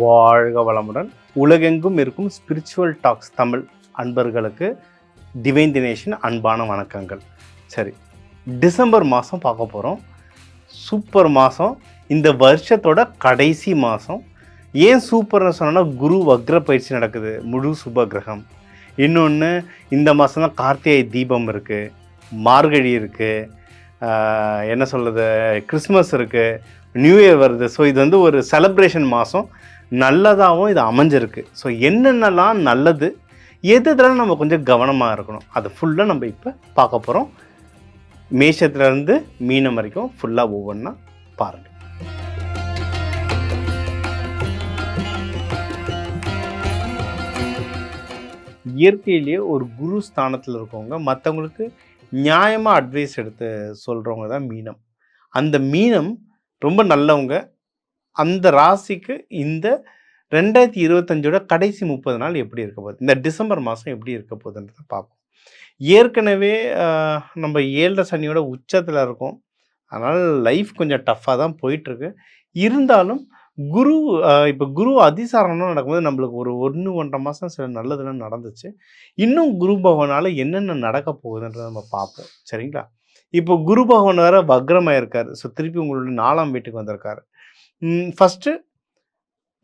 வாழ்க வளமுடன். உலகெங்கும் இருக்கும் ஸ்பிரிச்சுவல் டாக்ஸ் தமிழ் அன்பர்களுக்கு டிவைன் தினேஷின் அன்பான வணக்கங்கள். சரி டிசம்பர் மாதம் பார்க்க போகிறோம் சூப்பர் மாதம் இந்த வருஷத்தோட கடைசி மாதம் ஏன் சூப்பர்னு சொன்னோன்னா குரு வக்ர பயிற்சி நடக்குது முழு சுப கிரகம். இன்னொன்று இந்த மாதம் தான் கார்த்திகை தீபம் இருக்குது மார்கழி இருக்குது என்ன சொல்கிறது கிறிஸ்மஸ் இருக்குது நியூ இயர் வருது. ஸோ இது வந்து ஒரு செலப்ரேஷன் மாதம் நல்லதாகவும் இது அமைஞ்சிருக்கு. ஸோ என்னென்னலாம் நல்லது? எது இதெல்லாம் நம்ம கொஞ்சம் கவனமாக இருக்கணும்? அது ஃபுல்லாக நம்ம இப்போ பார்க்க போகிறோம் மேஷத்துலேருந்து மீனம் வரைக்கும் ஃபுல்லாக ஒவ்வொன்றா பாருங்கள் இயற்கையிலேயே ஒரு குரு ஸ்தானத்தில் இருக்கவங்க மற்றவங்களுக்கு நியாயமாக அட்வைஸ் எடுத்து சொல்கிறவங்க தான் மீனம். அந்த மீனம் ரொம்ப நல்லவங்க அந்த ராசிக்கு இந்த ரெண்டாயிரத்தி இருபத்தஞ்சோட கடைசி முப்பது நாள் எப்படி இருக்க போகுது? இந்த டிசம்பர் மாதம் எப்படி இருக்க போகுதுன்றத பார்ப்போம். ஏற்கனவே நம்ம ஏழரை சனியோட உச்சத்தில் இருக்கோம். அதனால் லைஃப் கொஞ்சம் டஃப்பாக தான் போயிட்டுருக்கு. இருந்தாலும் குரு இப்போ குரு அதிசாரம்லாம் நடக்கும்போது நம்மளுக்கு ஒரு ஒன்று ஒன்றரை மாதம் சில நல்லதுலாம் நடந்துச்சு. இன்னும் குரு பகவானால் என்னென்ன நடக்க போகுதுன்றதை நம்ம பார்ப்போம். சரிங்களா? இப்போ குரு பகவான் வேறு வக்ரமாக இருக்கார் ஸோ திருப்பி உங்களுடைய நாலாம் வீட்டுக்கு வந்திருக்காரு. ஃபஸ்ட்டு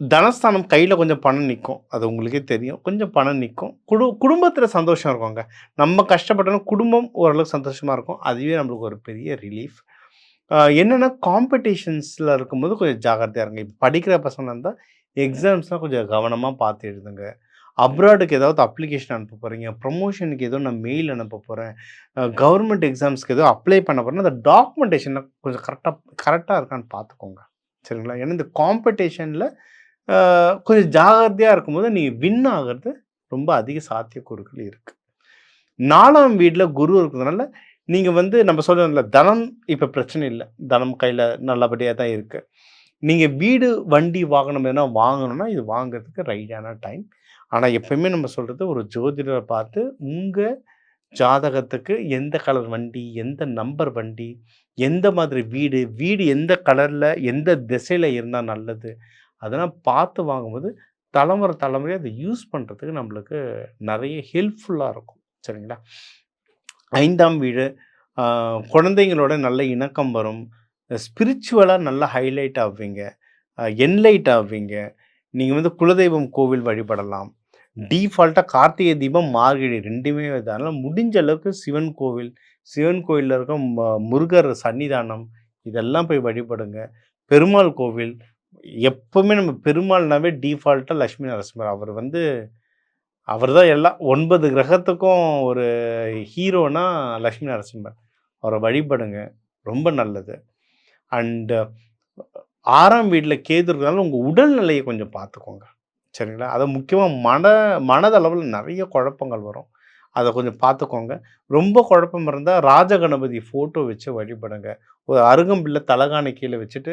தனஸ்தானம் கையில் கொஞ்சம் பணம் நிற்கும் அது உங்களுக்கே தெரியும். கொஞ்சம் பணம் நிற்கும் குடு குடும்பத்தில் சந்தோஷம் இருக்குங்க நம்ம கஷ்டப்பட்டாலும் குடும்பம் ஓரளவுக்கு சந்தோஷமாக இருக்கும். அதுவே நம்மளுக்கு ஒரு பெரிய ரிலீஃப் என்னென்னா காம்படிஷன்ஸில் இருக்கும்போது கொஞ்சம் ஜாகிரதையாக இருங்க. இப்போ படிக்கிற பசங்க இருந்தால் எக்ஸாம்ஸ்லாம் கொஞ்சம் கவனமாக பார்த்து எழுதுங்க. அப்ராடுக்கு ஏதாவது அப்ளிகேஷன் அனுப்ப போகிறீங்க ப்ரொமோஷனுக்கு ஏதோ நான் மெயில் அனுப்ப போகிறேன் கவர்மெண்ட் எக்ஸாம்ஸ்க்கு ஏதோ அப்ளை பண்ண போகிறேன்னா அந்த டாக்குமெண்டேஷனை கொஞ்சம் கரெக்டாக கரெக்டாக இருக்கான்னு பார்த்துக்கோங்க. சரிங்களா? ஏன்னா இந்த காம்படிஷனில் கொஞ்சம் ஜாகிரதையாக இருக்கும்போது நீங்கள் வின் ஆகிறது ரொம்ப அதிக சாத்தியக்கூறுகள் இருக்குது நாலாம் வீட்டில் குரு இருக்கிறதுனால நீங்கள் வந்து நம்ம சொல்கிறோம்ல தனம் இப்போ பிரச்சனை இல்லை. தனம் கையில் நல்லபடியாக தான் இருக்குது நீங்கள் வீடு வண்டி வாகனம் எதனா வாங்கணும்னா இது வாங்குறதுக்கு ரைட்டான டைம். ஆனால் எப்பயுமே நம்ம சொல்கிறது ஒரு ஜோதிடரை பார்த்து உங்கள் ஜாதகத்துக்கு எந்த கலர் வண்டி எந்த நம்பர் வண்டி எந்த மாதிரி வீடு வீடு எந்த கலரில் எந்த திசையில் இருந்தால் நல்லது அதெல்லாம் பார்த்து வாங்கும்போது தலைமுறை தலைமுறை அதை யூஸ் பண்ணுறதுக்கு நம்மளுக்கு நிறைய ஹெல்ப்ஃபுல்லாக இருக்கும். சரிங்களா? ஐந்தாம் வீடு குழந்தைங்களோட நல்ல இணக்கம் வரும். ஸ்பிரிச்சுவலாக நல்லா ஹைலைட் ஆவீங்க. என்லைட் ஆவீங்க. நீங்கள் வந்து குலதெய்வம் கோவில் வழிபடலாம். டீஃபால்ட்டாக கார்த்திகை தீபம் மார்கழி ரெண்டுமே அதனால் முடிஞ்ச அளவுக்கு சிவன் கோவில் சிவன் கோயிலில் இருக்க முருகர் சன்னிதானம் இதெல்லாம் போய் வழிபடுங்க. பெருமாள் கோவில் எப்பவுமே நம்ம பெருமாள்னாவே டீஃபால்ட்டாக லக்ஷ்மி நரசிம்மர். அவர் வந்து அவர் தான் எல்லாம் ஒன்பது கிரகத்துக்கும் ஒரு ஹீரோனா லக்ஷ்மி நரசிம்மர். அவரை வழிபடுங்க. ரொம்ப நல்லது. அண்டு ஆறாம் வீட்டில் கேது இருக்கிறதால உங்கள் உடல்நிலையை கொஞ்சம் பார்த்துக்கோங்க. சரிங்களா? அதை முக்கியமாக மன மனதளவில் நிறைய குழப்பங்கள் வரும். அதை கொஞ்சம் பார்த்துக்கோங்க. ரொம்ப குழப்பம் இருந்தால் ராஜகணபதி ஃபோட்டோ வச்சு வழிபடுங்க. ஒரு அருகம்பில்ல தலகாணி கீழே வச்சுட்டு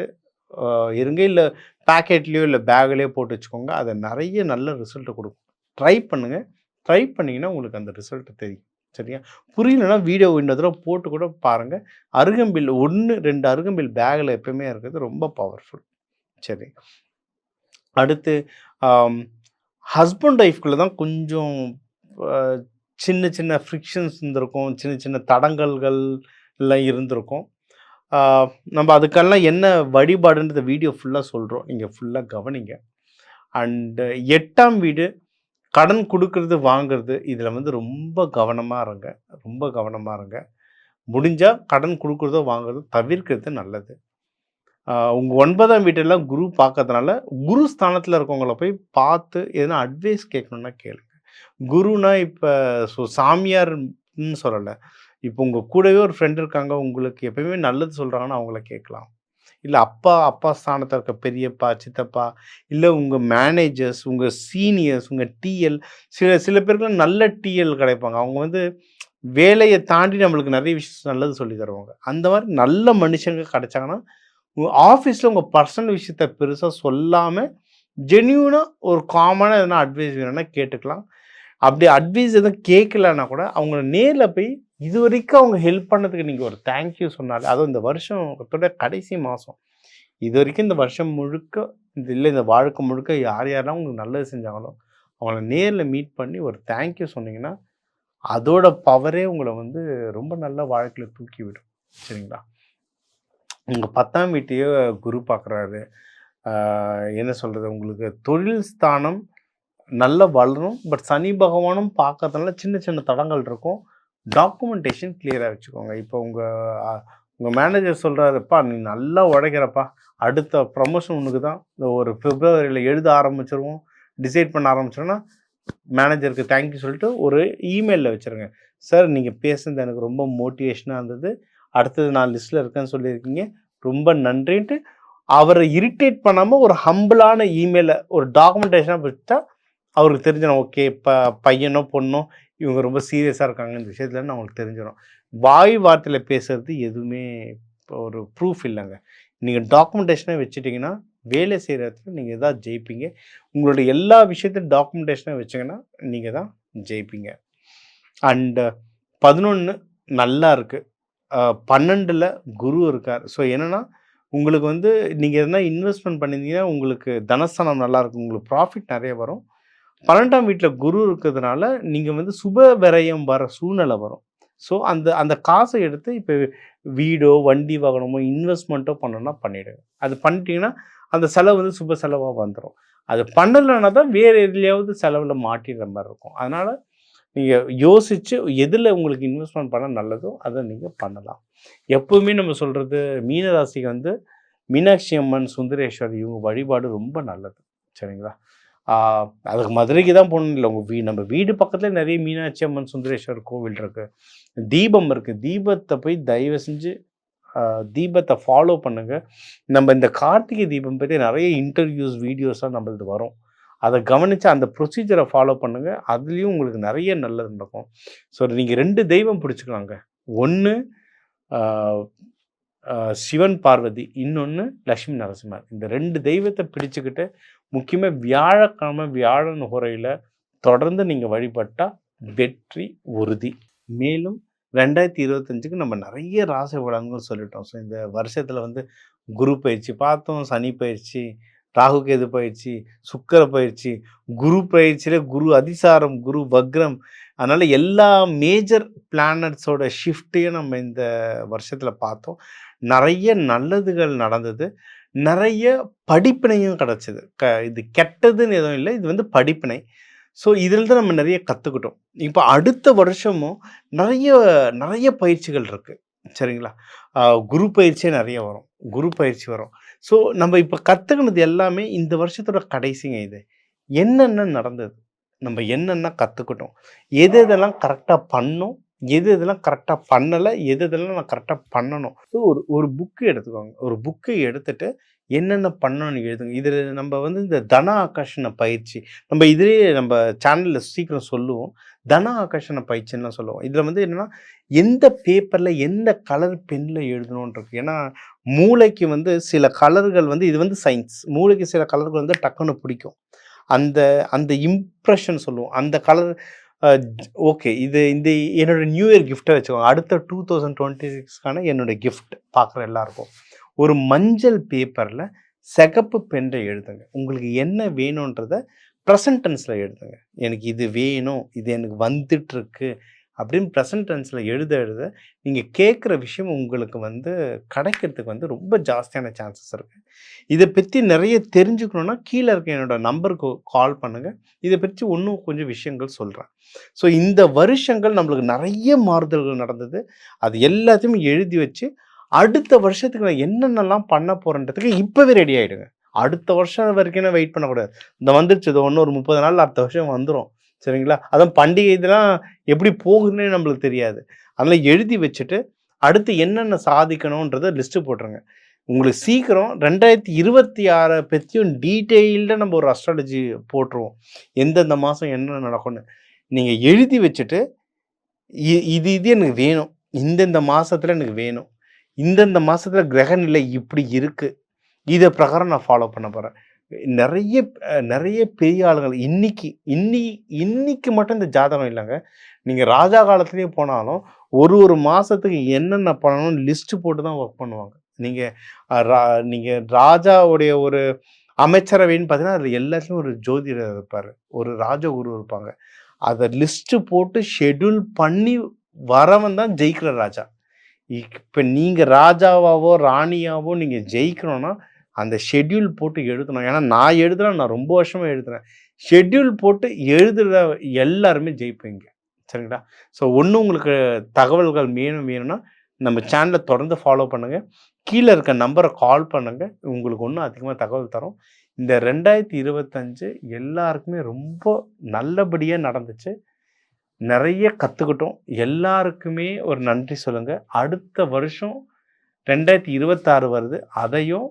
இருங்க. இல்லை பேக்கெட்லேயோ இல்லை பேக்லேயோ போட்டு வச்சுக்கோங்க. அதை நிறைய நல்ல ரிசல்ட்டை கொடுக்கும். ட்ரை பண்ணுங்கள் ட்ரை பண்ணிங்கன்னா உங்களுக்கு அந்த ரிசல்ட்டு தெரியும். சரியா? புரியலன்னா வீடியோ இன்னொரு போட்டு கூட பாருங்கள் அருகம்பில் ஒன்று ரெண்டு அருகம்பில் பேக்கில் எப்பயுமே இருக்கிறது ரொம்ப பவர்ஃபுல் சரி. அடுத்து ஹஸ்பண்ட் ஒய்ஃப்குள்ளே தான் கொஞ்சம் சின்ன சின்ன ஃப்ரிக்ஷன்ஸ் இருந்திருக்கும். சின்ன சின்ன தடங்கல்கள் எல்லாம் இருந்திருக்கும். நம்ம அதுக்கெல்லாம் என்ன வழிபாடுன்றத வீடியோ ஃபுல்லாக சொல்கிறோம் நீங்கள் ஃபுல்லாக கவனிங்க. அண்டு எட்டாம் வீடு கடன் கொடுக்கறது வாங்குறது இதில் வந்து ரொம்ப கவனமாக இருங்க. ரொம்ப கவனமாக இருங்க. முடிஞ்சால் கடன் கொடுக்குறதோ வாங்குறதோ தவிர்க்கிறது நல்லது. உங்கள் ஒன்பதாம் வீட்டெல்லாம் குரு பார்க்கறதுனால குரு ஸ்தானத்தில் இருக்கவங்கள போய் பார்த்து எதனா அட்வைஸ் கேட்கணுன்னா கேளுங்க. குருனா இப்போ ஸோ சாமியார்னு சொல்லலை. இப்போ உங்கள் கூடவே ஒரு ஃப்ரெண்ட் இருக்காங்க உங்களுக்கு எப்பயுமே நல்லது சொல்கிறாங்கன்னா அவங்கள கேட்கலாம். இல்லை அப்பா அப்பா ஸ்தானத்தில் இருக்க பெரியப்பா சித்தப்பா இல்லை உங்கள் மேனேஜர்ஸ் உங்கள் சீனியர்ஸ் உங்கள் டிஎல் சில சில பேருக்குலாம் நல்ல டிஎல் கிடைப்பாங்க. அவங்க வந்து வேலையை தாண்டி நம்மளுக்கு நிறைய விஷயம் நல்லது சொல்லி தருவாங்க. அந்த மாதிரி நல்ல மனுஷங்க கிடைச்சாங்கன்னா ஆஃபீஸில் உங்கள் பர்சனல் விஷயத்த பெருசாக சொல்லாமல் ஜென்யூனாக ஒரு காமனாக எதனா அட்வைஸ் வேணும்னா கேட்டுக்கலாம். அப்படி அட்வைஸ் எதுவும் கேட்கலன்னா கூட அவங்கள நேரில் போய் இது வரைக்கும் அவங்க ஹெல்ப் பண்ணதுக்கு நீங்கள் ஒரு தேங்க்யூ சொன்னாலே அதுவும் இந்த வருஷத்தோட கடைசி மாதம் இது வரைக்கும் இந்த வருஷம் முழுக்க இது இல்லை இந்த வாழ்க்கை முழுக்க யார் யாரெல்லாம் உங்களுக்கு நல்லது செஞ்சாங்களோ அவங்கள நேரில் மீட் பண்ணி ஒரு தேங்க்யூ சொன்னீங்கன்னா அதோட பவரே உங்களை வந்து ரொம்ப நல்ல வாழ்க்கையில் தூக்கி விடும் சரிங்களா? உங்கள் பத்தாம் வீட்டையே குரு பார்க்குறாரு என்ன சொல்கிறது உங்களுக்கு தொழில் ஸ்தானம் நல்லா வளரும் பட் சனி பகவானும் பார்க்கறதுனால சின்ன சின்ன தடங்கள் இருக்கும். டாக்குமெண்டேஷன் கிளியராக வச்சுக்கோங்க. இப்போ உங்கள் உங்கள் மேனேஜர் சொல்கிறாருப்பா நீ நல்லா உழைக்கிறப்பா அடுத்த ப்ரமோஷன் உனக்கு தான் இந்த ஒரு பிப்ரவரியில் எழுத ஆரம்பிச்சிருவோம் டிசைட் பண்ண ஆரம்பிச்சோன்னா மேனேஜருக்கு தேங்க்யூ சொல்லிட்டு ஒரு இமெயிலில் வச்சுருங்க. சார் நீங்கள் பேசுனது எனக்கு ரொம்ப மோட்டிவேஷனாக இருந்தது. அடுத்தது நான் லிஸ்ட்டில் இருக்கேன்னு சொல்லியிருக்கீங்க. ரொம்ப நன்றின்ட்டு அவரை இரிட்டேட் பண்ணாமல் ஒரு ஹம்பிளான இமெயிலை ஒரு டாக்குமெண்டேஷனாக வச்சுட்டா அவருக்கு தெரிஞ்சிடும் ஓகே இப்போ பையனோ பொண்ணோ இவங்க ரொம்ப சீரியஸாக இருக்காங்க. இந்த விஷயத்துலன்னு அவங்களுக்கு தெரிஞ்சிடும் வாய் வார்த்தையில் பேசுறது எதுவுமே ஒரு ப்ரூஃப் இல்லைங்க. நீங்கள் டாக்குமெண்டேஷனை வச்சுட்டிங்கன்னா வேலை செய்கிற இடத்துல நீங்கள் எதாவது ஜெயிப்பீங்க. உங்களோட எல்லா விஷயத்தையும் டாக்குமெண்டேஷனாக வச்சிங்கன்னா நீங்கள் தான் ஜெயிப்பீங்க. அண்டு பதினொன்று நல்லா இருக்குது பன்னெண்டில் குரு இருக்கார். ஸோ என்னென்னா உங்களுக்கு வந்து நீங்கள் எதனா இன்வெஸ்ட்மெண்ட் பண்ணியிருந்தீங்கன்னா உங்களுக்கு தனஸ்தானம் நல்லாயிருக்கும் உங்களுக்கு ப்ராஃபிட் நிறைய வரும். பன்னெண்டாம் வீட்டில் குரு இருக்கிறதுனால நீங்கள் வந்து சுப விரயம் வர சூழ்நிலை வரும். ஸோ அந்த அந்த காசை எடுத்து இப்போ வீடோ வண்டி வாகனமோ இன்வெஸ்ட்மெண்ட்டோ பண்ணணும்னா பண்ணிவிடுங்க அது பண்ணிட்டீங்கன்னா அந்த செலவு வந்து சுப செலவாக வந்துடும் அது பண்ணலைன்னா தான் வேறு எதுலையாவது செலவில் மாட்டிடுற மாதிரி இருக்கும். அதனால் நீங்கள் யோசித்து எதில் உங்களுக்கு இன்வெஸ்ட்மெண்ட் பண்ண நல்லதோ அதை நீங்கள் பண்ணலாம். எப்போவுமே நம்ம சொல்கிறது மீனராசிக்கு வந்து மீனாட்சி அம்மன் சுந்தரேஸ்வர் இவங்க வழிபாடு ரொம்ப நல்லது. சரிங்களா? அதுக்கு மதுரைக்கு தான் போகணும் இல்லை. உங்கள் வீ நம்ம வீடு பக்கத்தில் நிறைய மீனாட்சி அம்மன் சுந்தரேஸ்வர் கோவில் இருக்குது தீபம் இருக்குது தீபத்தை போய் தயவு செஞ்சு தீபத்தை ஃபாலோ பண்ணுங்கள் நம்ம இந்த கார்த்திகை தீபம் பற்றி நிறைய இன்டர்வியூஸ் வீடியோஸாக நம்மளது வரும். அதை கவனித்து அந்த ப்ரொசீஜரை ஃபாலோ பண்ணுங்கள் அதுலேயும் உங்களுக்கு நிறைய நல்லது நடக்கும். ஸோ நீங்கள் ரெண்டு தெய்வம் பிடிச்சிக்கலாங்க. ஒன்று சிவன் பார்வதி இன்னொன்று லக்ஷ்மி நரசிம்மர். இந்த ரெண்டு தெய்வத்தை பிடிச்சுக்கிட்டு முக்கியமாக வியாழக்கிழமை வியாழன் உரையில் தொடர்ந்து நீங்கள் வழிபட்டால் வெற்றி உறுதி. மேலும் ரெண்டாயிரத்தி இருபத்தஞ்சுக்கு நம்ம நிறைய ராசி பலன்கள் சொல்லிட்டோம். ஸோ இந்த வருஷத்தில் வந்து குரு பயிற்சி பார்த்தோம் சனி பயிற்சி ராகு கேது பயிற்சி சுக்கர பயிற்சி குரு பயிற்சியில் குரு அதிசாரம் குரு வக்ரம். அதனால் எல்லா மேஜர் பிளானட்ஸோட ஷிஃப்ட்டையும் நம்ம இந்த வருஷத்தில் பார்த்தோம். நிறைய நல்லதுகள் நடந்தது. நிறைய படிப்பினையும் கிடச்சிது. க இது கெட்டதுன்னு எதுவும் இல்லை. இது வந்து படிப்பினை. ஸோ இதிலிருந்து நம்ம நிறைய கற்றுக்கிட்டோம் இப்போ அடுத்த வருஷமும் நிறைய நிறைய பயிற்சிகள் இருக்குது சரிங்களா? குரு பயிற்சியே நிறைய வரும். குரு பயிற்சி வரும். ஸோ நம்ம இப்போ கற்றுக்கினது எல்லாமே இந்த வருஷத்தோட கடைசிங்க இது. என்னென்ன நடந்தது? நம்ம என்னென்ன கற்றுக்கிட்டோம் எது எதெல்லாம் கரெக்டாக பண்ணோம்? எது இதெல்லாம் கரெக்டாக பண்ணலை? எது இதெல்லாம் நான் கரெக்டாக பண்ணணும்? ஸோ ஒரு ஒரு புக்கு எடுத்துக்கோங்க. ஒரு புக்கை எடுத்துட்டு என்னென்ன பண்ணணும்னு எழுதுங்க. இதில் நம்ம வந்து இந்த தன ஆகர்ஷண பயிற்சி. நம்ம இதிலே நம்ம சேனலில் சீக்கிரம் சொல்லுவோம். தன ஆகர்ஷண பயிற்சின்னு சொல்லுவோம். இதில் வந்து என்னென்னா எந்த பேப்பரில் எந்த கலர் பெனில் எழுதணுன்றிருக்கு ஏன்னா மூளைக்கு வந்து சில கலர்கள் வந்து இது வந்து சயின்ஸ் மூளைக்கு சில கலர்கள் வந்து டக்குன்னு பிடிக்கும். அந்த அந்த இம்ப்ரெஷன் சொல்லுவோம். அந்த கலர் ஓகே இது இந்த என்னோட நியூ இயர் கிஃப்ட்டை வச்சுக்கோங்க. அடுத்த டூ தௌசண்ட் டுவெண்ட்டி சிக்ஸ்க்கான என்னோட கிஃப்ட் பார்க்குற எல்லாருக்கும். ஒரு மஞ்சள் பேப்பரில் சிகப்பு பென்றை எழுதுங்க. உங்களுக்கு என்ன வேணுன்றத ப்ரெசன்ட் டென்ஸில் எழுதுங்க. எனக்கு இது வேணும் இது எனக்கு வந்துட்டுருக்கு அப்படின்னு ப்ரெசன்ட் டென்ஸில் எழுத எழுத நீங்கள் கேட்குற விஷயம் உங்களுக்கு வந்து கிடைக்கிறதுக்கு வந்து ரொம்ப ஜாஸ்தியான சான்சஸ் இருக்குது இதை பற்றி நிறைய தெரிஞ்சுக்கணுன்னா கீழே இருக்க என்னோடய நம்பருக்கு கால் பண்ணுங்கள் இதை பற்றி இன்னும் கொஞ்சம் விஷயங்கள் சொல்கிறேன் ஸோ இந்த வருஷங்கள் நம்மளுக்கு நிறைய மாறுதல்கள் நடந்தது. அது எல்லாத்தையும் எழுதி வச்சு அடுத்த வருஷத்துக்கு நான் என்னென்னலாம் பண்ண போகிறேன்றதுக்கு இப்போவே ரெடி ஆகிடுங்க அடுத்த வருஷம் வரைக்கும் வெயிட் பண்ணக்கூடாது. இந்த வந்துருச்சு இது ஒன்று ஒரு முப்பது நாள் அடுத்த வருஷம் வந்துடும் சரிங்களா? அதான் பண்டிகை இதெல்லாம் எப்படி போகுதுன்னே நம்மளுக்கு தெரியாது. அதனால் எழுதி வச்சுட்டு அடுத்து என்னென்ன சாதிக்கணுன்றத லிஸ்ட்டு போட்டுருங்க. உங்களுக்கு சீக்கிரம் ரெண்டாயிரத்தி இருபத்தி ஆறை பற்றியும் டீட்டெயில்டாக நம்ம ஒரு அஸ்ட்ராலஜி போட்டுருவோம். எந்தெந்த மாதம் என்ன நடக்கும்னு. நீங்கள் எழுதி வச்சுட்டு இது இது எனக்கு வேணும். இந்தந்த மாதத்தில் எனக்கு வேணும். இந்தந்த மாதத்தில் கிரகநிலை இப்படி இருக்குது இதை பிரகாரம் நான் ஃபாலோ பண்ண போகிறேன் நிறைய நிறைய பெரிய ஆளுங்கள் இன்னைக்கு இன்னி இன்னைக்கு மட்டும் இந்த ஜாதகம் இல்லைங்க. நீங்கள் ராஜா காலத்துலேயும் போனாலும் ஒரு ஒரு மாதத்துக்கு என்னென்ன பண்ணணும்னு லிஸ்ட்டு போட்டு தான் ஒர்க் பண்ணுவாங்க. நீங்கள் ரா நீங்கள் ராஜாவுடைய ஒரு அமைச்சரவைன்னு பார்த்தீங்கன்னா அதில் எல்லாத்துலேயும் ஒரு ஜோதிடர் இருப்பார். ஒரு ராஜகுரு இருப்பாங்க. அதை லிஸ்ட்டு போட்டு ஷெட்யூல் பண்ணி வரவன் தான் ஜெயிக்கிற ராஜா. இப்போ நீங்கள் ராஜாவாவோ ராணியாவோ நீங்கள் ஜெயிக்கணும்னா அந்த ஷெட்யூல் போட்டு எழுதணும். ஏன்னா நான் எழுதுறேன் நான் ரொம்ப வருஷமாக எழுதுறேன். ஷெட்யூல் போட்டு எழுதுகிற எல்லாருமே ஜெயிப்பீங்க சரிங்களா? ஸோ ஒன்று உங்களுக்கு தகவல்கள் வேணும் வேணும்னா நம்ம சேனலை தொடர்ந்து ஃபாலோ பண்ணுங்கள் கீழே இருக்க நம்பரை கால் பண்ணுங்கள் உங்களுக்கு ஒன்றும் அதிகமாக தகவல் தரும். இந்த ரெண்டாயிரத்தி இருபத்தஞ்சு எல்லாருக்குமே ரொம்ப நல்லபடியாக நடந்துச்சு. நிறைய கற்றுக்கிட்டோம் எல்லாருக்குமே ஒரு நன்றி சொல்லுங்கள் அடுத்த வருஷம் ரெண்டாயிரத்தி இருபத்தாறு வருது. அதையும்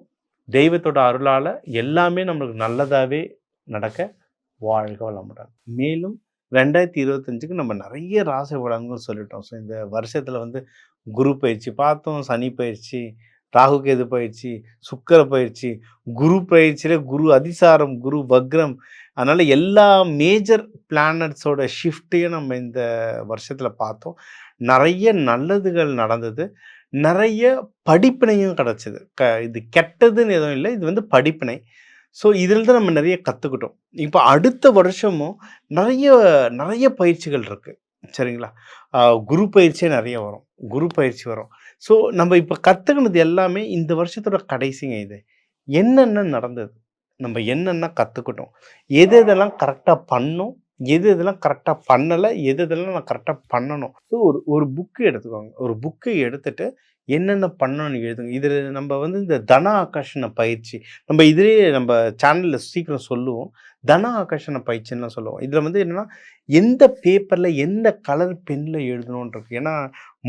தெய்வத்தோட அருளால் எல்லாமே நம்மளுக்கு நல்லதாகவே நடக்க வாழ்க வளமுடன். மேலும் ரெண்டாயிரத்தி இருபத்தஞ்சுக்கு நம்ம நிறைய ராசி பலன்கள் சொல்லிட்டோம். ஸோ இந்த வருஷத்தில் வந்து குரு பயிற்சி பார்த்தோம் சனி பயிற்சி ராகு கேது பயிற்சி சுக்கர பயிற்சி குரு பயிற்சியில குரு அதிசாரம் குரு வக்ரம். அதனால் எல்லா மேஜர் பிளானட்ஸோட ஷிஃப்ட்டையும் நம்ம இந்த வருஷத்தில் பார்த்தோம். நிறைய நல்லதுகள் நடந்தது. நிறைய படிப்பினையும் கிடச்சிது. க இது கெட்டதுன்னு எதுவும் இல்லை. இது வந்து படிப்பினை. ஸோ இதில் தான் நம்ம நிறைய கற்றுக்கிட்டோம் இப்போ அடுத்த வருஷமும் நிறைய நிறைய பயிற்சிகள் இருக்குது சரிங்களா? குரு பயிற்சியே நிறைய வரும். குரு பயிற்சி வரும். ஸோ நம்ம இப்போ கற்றுக்கினது எல்லாமே இந்த வருஷத்தோட கடைசிங்க இது. என்னென்ன நடந்தது? நம்ம என்னென்ன கற்றுக்கிட்டோம் எது எதெல்லாம் கரெக்டாக பண்ணோம்? எது இதெல்லாம் கரெக்டாக பண்ணலை எது இதெல்லாம் நான் கரெக்டாக பண்ணணும் ஸோ ஒரு ஒரு புக்கு எடுத்துக்கோங்க. ஒரு புக்கை எடுத்துட்டு என்னென்ன பண்ணணும்னு எழுதுங்க. இதில் நம்ம வந்து இந்த தன ஆகர்ஷண பயிற்சி நம்ம இதிலேயே நம்ம சேனலில் சீக்கிரம் சொல்லுவோம். தன ஆகர்ஷண பயிற்சின்னு சொல்லுவோம். இதில் வந்து என்னென்னா எந்த பேப்பரில் எந்த கலர் பெனில் எழுதணுன்றது ஏன்னா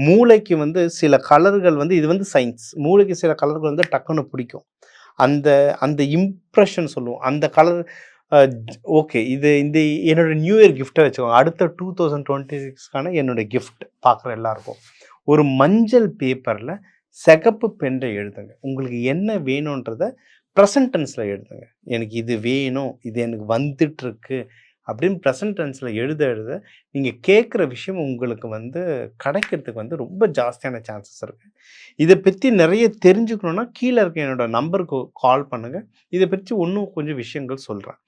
மூளைக்கு வந்து சில கலர்கள் வந்து இது வந்து சயின்ஸ் மூளைக்கு சில கலர்கள் வந்து டக்குன்னு பிடிக்கும். அந்த அந்த இம்ப்ரெஷன் சொல்லுவோம். அந்த கலர் ஓகே. இது இந்த என்னோட நியூ இயர் கிஃப்ட்டை வச்சுக்கோங்க. அடுத்த டூ தௌசண்ட் டுவெண்ட்டி சிக்ஸ்க்கான என்னோட கிஃப்ட் பார்க்குற எல்லாருக்கும். ஒரு மஞ்சள் பேப்பரில் சிகப்பு பெண்டை எழுதுங்க. உங்களுக்கு என்ன வேணுன்றத ப்ரெசன்டென்ஸில் எழுதுங்க. எனக்கு இது வேணும். இது எனக்கு வந்துட்டுருக்கு. அப்படின்னு ப்ரெசன்ட் டென்ஸில் எழுத எழுத நீங்கள் கேட்குற விஷயம் உங்களுக்கு வந்து கிடைக்கிறதுக்கு வந்து ரொம்ப ஜாஸ்தியான சான்சஸ் இருக்குது இதை பற்றி நிறைய தெரிஞ்சுக்கணுன்னா கீழே இருக்க என்னோடய நம்பருக்கு கால் பண்ணுங்கள் இதை பற்றி ஒன்றும் கொஞ்சம் விஷயங்கள் சொல்கிறேன்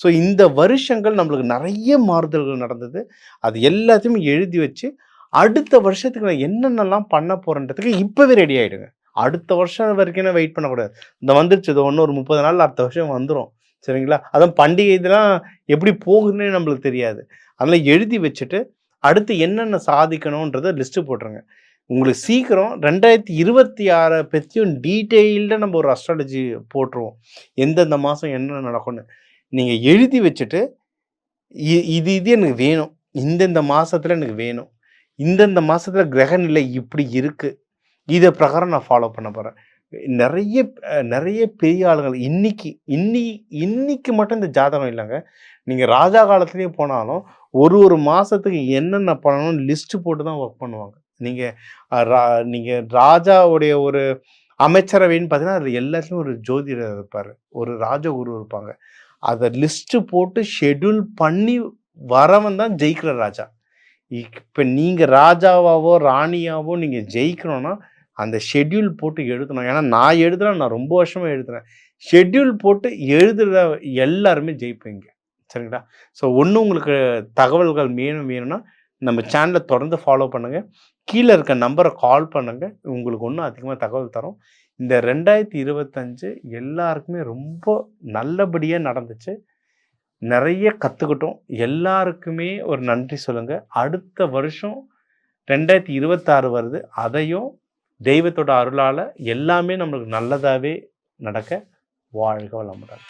ஸோ இந்த வருஷங்கள் நம்மளுக்கு நிறைய மாறுதல்கள் நடந்தது. அது எல்லாத்தையும் எழுதி வச்சு அடுத்த வருஷத்துக்கு நான் என்னென்னலாம் பண்ண போகிறேன்றதுக்கு இப்போவே ரெடி ஆகிடுங்க அடுத்த வருஷம் வரைக்கும் வெயிட் பண்ணக்கூடாது. இந்த வந்துருச்சு இது ஒன்று ஒரு முப்பது நாள் அடுத்த வருஷம் வந்துடும் சரிங்களா? அதான் பண்டிகை இதெல்லாம் எப்படி போகுதுன்னு நம்மளுக்கு தெரியாது. அதெல்லாம் எழுதி வச்சுட்டு அடுத்து என்னென்ன சாதிக்கணுன்றத லிஸ்ட்டு போட்டுருங்க. உங்களுக்கு சீக்கிரம் ரெண்டாயிரத்தி இருபத்தி ஆறை பற்றியும் டீட்டெயில்டாக நம்ம ஒரு அஸ்ட்ராலஜி போட்டுருவோம். எந்தெந்த மாதம் என்ன நடக்கும்னு. நீங்கள் எழுதி வச்சுட்டு இது இது எனக்கு வேணும். இந்தந்த மாதத்தில் எனக்கு வேணும். இந்தந்த மாதத்தில் கிரகநிலை இப்படி இருக்குது இதை பிரகாரம் நான் ஃபாலோ பண்ண போகிறேன் நிறைய நிறைய பெரிய ஆளுங்கள் இன்னைக்கு இன்னி இன்னைக்கு மட்டும் இந்த ஜாதகம் இல்லைங்க. நீங்கள் ராஜா காலத்துலேயே போனாலும் ஒரு ஒரு மாதத்துக்கு என்னென்ன பண்ணணும்னு லிஸ்ட்டு போட்டு தான் ஒர்க் பண்ணுவாங்க. நீங்கள் ரா நீங்கள் ராஜாவுடைய ஒரு அமைச்சரவைன்னு பார்த்தீங்கன்னா அதில் எல்லாத்துலேயும் ஒரு ஜோதிடர் இருப்பார். ஒரு ராஜகுரு இருப்பாங்க. அதை லிஸ்ட்டு போட்டு ஷெட்யூல் பண்ணி வரவன் தான் ஜெயிக்கிற ராஜா. இப்போ நீங்கள் ராஜாவாவோ ராணியாவோ நீங்கள் ஜெயிக்கணும்னா அந்த ஷெட்யூல் போட்டு எழுதணும். ஏன்னா நான் எழுதுறேன் நான் ரொம்ப வருஷமாக எழுதுறேன். ஷெட்யூல் போட்டு எழுதுகிற எல்லாருமே ஜெயிப்பீங்க. சரிங்களா? ஸோ ஒன்று உங்களுக்கு தகவல்கள் வேணும் வேணும்னா நம்ம சேனலை தொடர்ந்து ஃபாலோ பண்ணுங்கள் கீழே இருக்க நம்பரை கால் பண்ணுங்கள் உங்களுக்கு ஒன்றும் அதிகமாக தகவல் தரும். இந்த ரெண்டாயிரத்தி இருபத்தஞ்சு எல்லாருக்குமே ரொம்ப நல்லபடியாக நடந்துச்சு. நிறைய கற்றுக்கிட்டோம் எல்லாருக்குமே ஒரு நன்றி சொல்லுங்கள் அடுத்த வருஷம் ரெண்டாயிரத்தி இருபத்தாறு வருது. அதையும் தெய்வத்தோட அருளால் எல்லாமே நம்மளுக்கு நல்லதாகவே நடக்க வாழ்க வளமுடன்.